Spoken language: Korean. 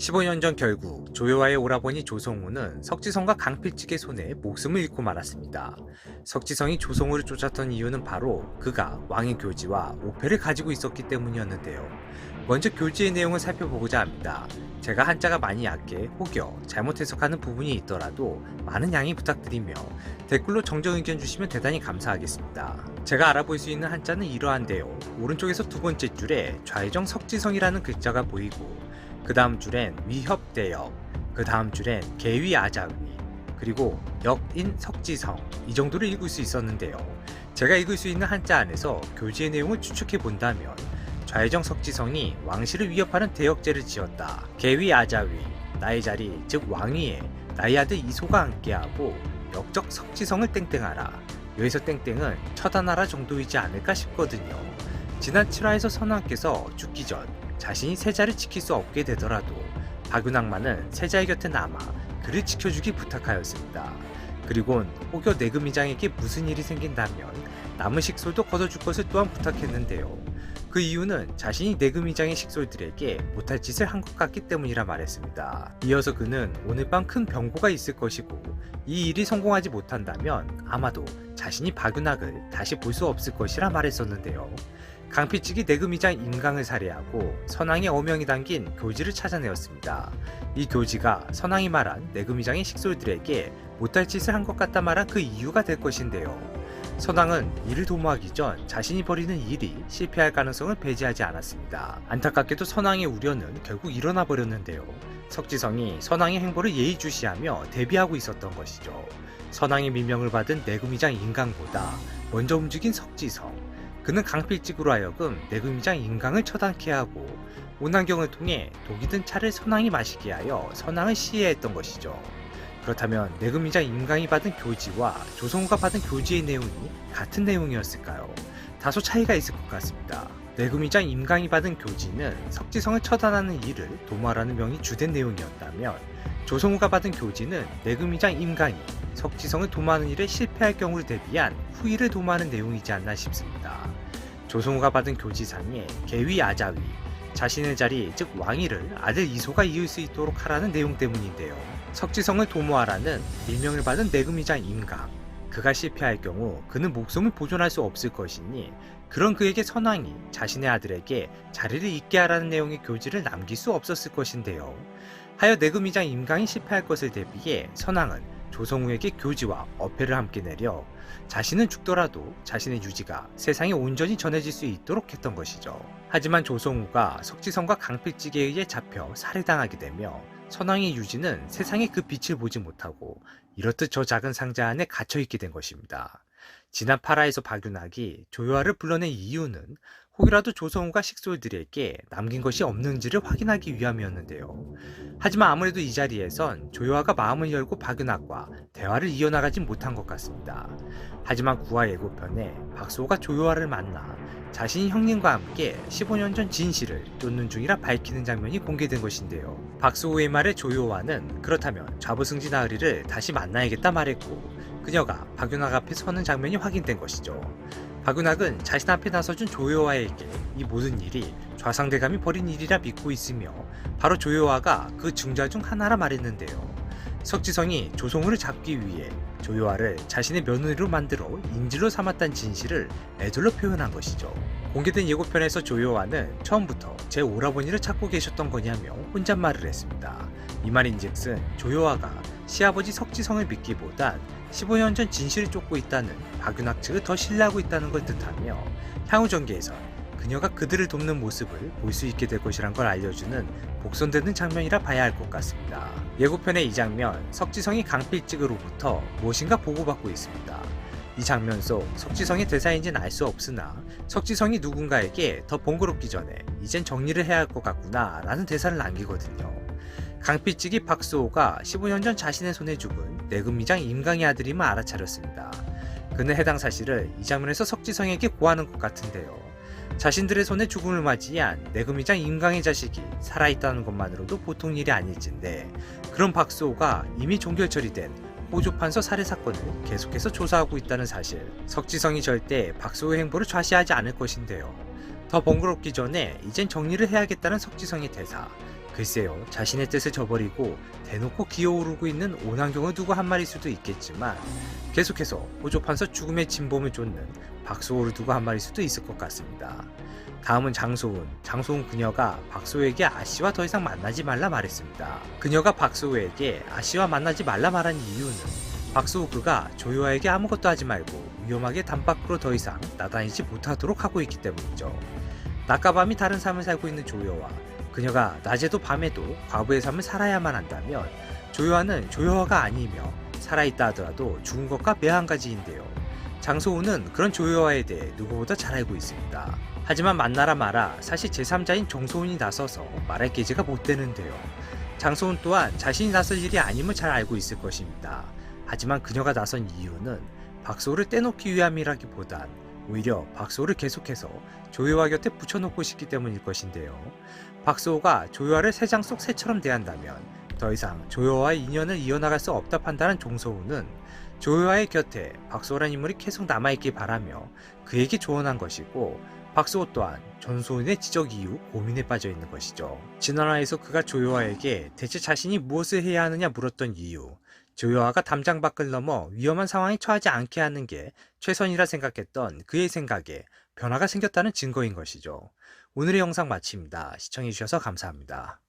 15년 전 결국 조요와의 오라버니 조성우는 석지성과 강필직의 손에 목숨을 잃고 말았습니다. 석지성이 조성우를 쫓았던 이유는 바로 그가 왕의 교지와 오패를 가지고 있었기 때문이었는데요. 먼저 교지의 내용을 살펴보고자 합니다. 제가 한자가 많이 약해 혹여 잘못 해석하는 부분이 있더라도 많은 양해 부탁드리며 댓글로 정정 의견 주시면 대단히 감사하겠습니다. 제가 알아볼 수 있는 한자는 이러한데요. 오른쪽에서 두 번째 줄에 좌회정 석지성이라는 글자가 보이고 그 다음 줄엔 위협대역, 그 다음 줄엔 개위아자위, 그리고 역인 석지성 이 정도를 읽을 수 있었는데요. 제가 읽을 수 있는 한자 안에서 교지의 내용을 추측해 본다면 좌회정 석지성이 왕실을 위협하는 대역죄를 지었다. 개위아자위 나의 자리 즉 왕위에 나의 아들 이소가 앉게하고 역적 석지성을 땡땡하라. 여기서 땡땡은 처단하라 정도이지 않을까 싶거든요. 지난 7화에서 선왕께서 죽기 전 자신이 세자를 지킬 수 없게 되더라도 박윤학만은 세자의 곁에 남아 그를 지켜주기 부탁하였습니다. 그리곤 혹여 내금이장에게 무슨 일이 생긴다면 남은 식솔도 걷어줄 것을 또한 부탁했는데요. 그 이유는 자신이 내금이장의 식솔들에게 못할 짓을 한 것 같기 때문이라 말했습니다. 이어서 그는 오늘 밤 큰 병고가 있을 것이고 이 일이 성공하지 못한다면 아마도 자신이 박윤학을 다시 볼 수 없을 것이라 말했었는데요. 강필직이 내금이장 임강을 살해하고 선왕의 어명이 담긴 교지를 찾아내었습니다. 이 교지가 선왕이 말한 내금이장의 식솔들에게 못할 짓을 한 것 같다 말한 그 이유가 될 것인데요. 선왕은 이를 도모하기 전 자신이 벌이는 일이 실패할 가능성을 배제하지 않았습니다. 안타깝게도 선왕의 우려는 결국 일어나 버렸는데요. 석지성이 선왕의 행보를 예의주시하며 대비하고 있었던 것이죠. 선왕의 민명을 받은 내금이장 인강보다 먼저 움직인 석지성. 그는 강필직으로 하여금 내금이장 인강을 처단케 하고 온난경을 통해 독이 든 차를 선왕이 마시게 하여 선왕을 시해했던 것이죠. 그렇다면 내금이장 임강이 받은 교지와 조성우가 받은 교지의 내용이 같은 내용이었을까요? 다소 차이가 있을 것 같습니다. 내금이장 임강이 받은 교지는 석지성을 처단하는 일을 도모하라는 명이 주된 내용이었다면 조성우가 받은 교지는 내금이장 임강이 석지성을 도모하는 일에 실패할 경우를 대비한 후일을 도모하는 내용이지 않나 싶습니다. 조성우가 받은 교지상에 개위 아자위, 자신의 자리 즉 왕위를 아들 이소가 이을 수 있도록 하라는 내용 때문인데요. 석지성을 도모하라는 밀명을 받은 내금이장 임강. 그가 실패할 경우 그는 목숨을 보존할 수 없을 것이니 그런 그에게 선왕이 자신의 아들에게 자리를 잇게 하라는 내용의 교지를 남길 수 없었을 것인데요. 하여 내금이장 임강이 실패할 것을 대비해 선왕은 조성우에게 교지와 어패를 함께 내려 자신은 죽더라도 자신의 유지가 세상에 온전히 전해질 수 있도록 했던 것이죠. 하지만 조성우가 석지성과 강필직에 의해 잡혀 살해당하게 되며 선왕의 유지는 세상에 그 빛을 보지 못하고 이렇듯 저 작은 상자 안에 갇혀 있게 된 것입니다. 지난 8화에서 박윤학이 조요아를 불러낸 이유는 혹이라도 조성우가 식솔들에게 남긴 것이 없는지를 확인하기 위함이었는데요. 하지만 아무래도 이 자리에선 조요아가 마음을 열고 박윤학과 대화를 이어나가진 못한 것 같습니다. 하지만 9화 예고편에 박수호가 조요아를 만나 자신이 형님과 함께 15년 전 진실을 쫓는 중이라 밝히는 장면이 공개된 것인데요. 박수호의 말에 조요아는 그렇다면 좌부승지 나으리를 다시 만나야겠다 말했고 그녀가 박윤학 앞에 서는 장면이 확인된 것이죠. 박윤학은 자신 앞에 나서준 조요아에게 이 모든 일이 좌상대감이 벌인 일이라 믿고 있으며 바로 조요아가 그 중자 중 하나라 말했는데요. 석지성이 조성우를 잡기 위해 조요아를 자신의 며느리로 만들어 인질로 삼았다는 진실을 애들로 표현한 것이죠. 공개된 예고편에서 조요아는 처음부터 제 오라버니를 찾고 계셨던 거냐며 혼잣말을 했습니다. 이 말인즉슨 조요아가 시아버지 석지성을 믿기보단 15년 전 진실을 쫓고 있다는 박윤학 측을 더 신뢰하고 있다는 걸 뜻하며 향후 전개에선 그녀가 그들을 돕는 모습을 볼 수 있게 될 것이란 걸 알려주는 복선되는 장면이라 봐야 할 것 같습니다. 예고편의 이 장면, 석지성이 강필직으로부터 무엇인가 보고받고 있습니다. 이 장면 속 석지성의 대사인지는 알 수 없으나 석지성이 누군가에게 더 번거롭기 전에 이젠 정리를 해야 할 것 같구나 라는 대사를 남기거든요. 강필직이 박수호가 15년 전 자신의 손에 죽은 내금미장 임강의 아들임을 알아차렸습니다. 그는 해당 사실을 이 장면에서 석지성에게 고하는 것 같은데요. 자신들의 손에 죽음을 맞이한 내금이장 임강의 자식이 살아있다는 것만으로도 보통 일이 아닐진데 그런 박수호가 이미 종결 처리된 호조판서 살해 사건을 계속해서 조사하고 있다는 사실 석지성이 절대 박수호의 행보를 좌시하지 않을 것인데요 더 번거롭기 전에 이젠 정리를 해야겠다는 석지성의 대사 글쎄요, 자신의 뜻을 저버리고 대놓고 기어오르고 있는 오난경을 두고 한 말일 수도 있겠지만 계속해서 호조판서 죽음의 진범을 쫓는 박소호를 두고 한 말일 수도 있을 것 같습니다. 다음은 장소훈. 장소훈 그녀가 박소호에게 아씨와 더 이상 만나지 말라 말했습니다. 그녀가 박소호에게 아씨와 만나지 말라 말한 이유는 박소호 그가 조요아에게 아무것도 하지 말고 위험하게 담 밖으로 더 이상 나다니지 못하도록 하고 있기 때문이죠. 낮과 밤이 다른 삶을 살고 있는 조요와 그녀가 낮에도 밤에도 과부의 삶을 살아야만 한다면 조요아는 조요아가 아니며 살아있다 하더라도 죽은 것과 매한가지인데요. 장소우는 그런 조요아에 대해 누구보다 잘 알고 있습니다. 하지만 만나라 마라 사실 제3자인 정소훈이 나서서 말할 계제가 못 되는데요. 장소훈 또한 자신이 나설 일이 아님을 잘 알고 있을 것입니다. 하지만 그녀가 나선 이유는 박소를 떼놓기 위함이라기보단 오히려 박소를 계속해서 조요아 곁에 붙여놓고 싶기 때문일 것인데요. 박소가 조요아를 새장 속 새처럼 대한다면 더 이상 조요아와의 인연을 이어나갈 수 없다 판단한 종소우는 조요아의 곁에 박소란 인물이 계속 남아있길 바라며 그에게 조언한 것이고 박소호 또한 전소은의 지적 이후 고민에 빠져 있는 것이죠. 진화라에서 그가 조요아에게 대체 자신이 무엇을 해야 하느냐 물었던 이유 조요아가 담장 밖을 넘어 위험한 상황에 처하지 않게 하는 게 최선이라 생각했던 그의 생각에 변화가 생겼다는 증거인 것이죠. 오늘의 영상 마칩니다. 시청해주셔서 감사합니다.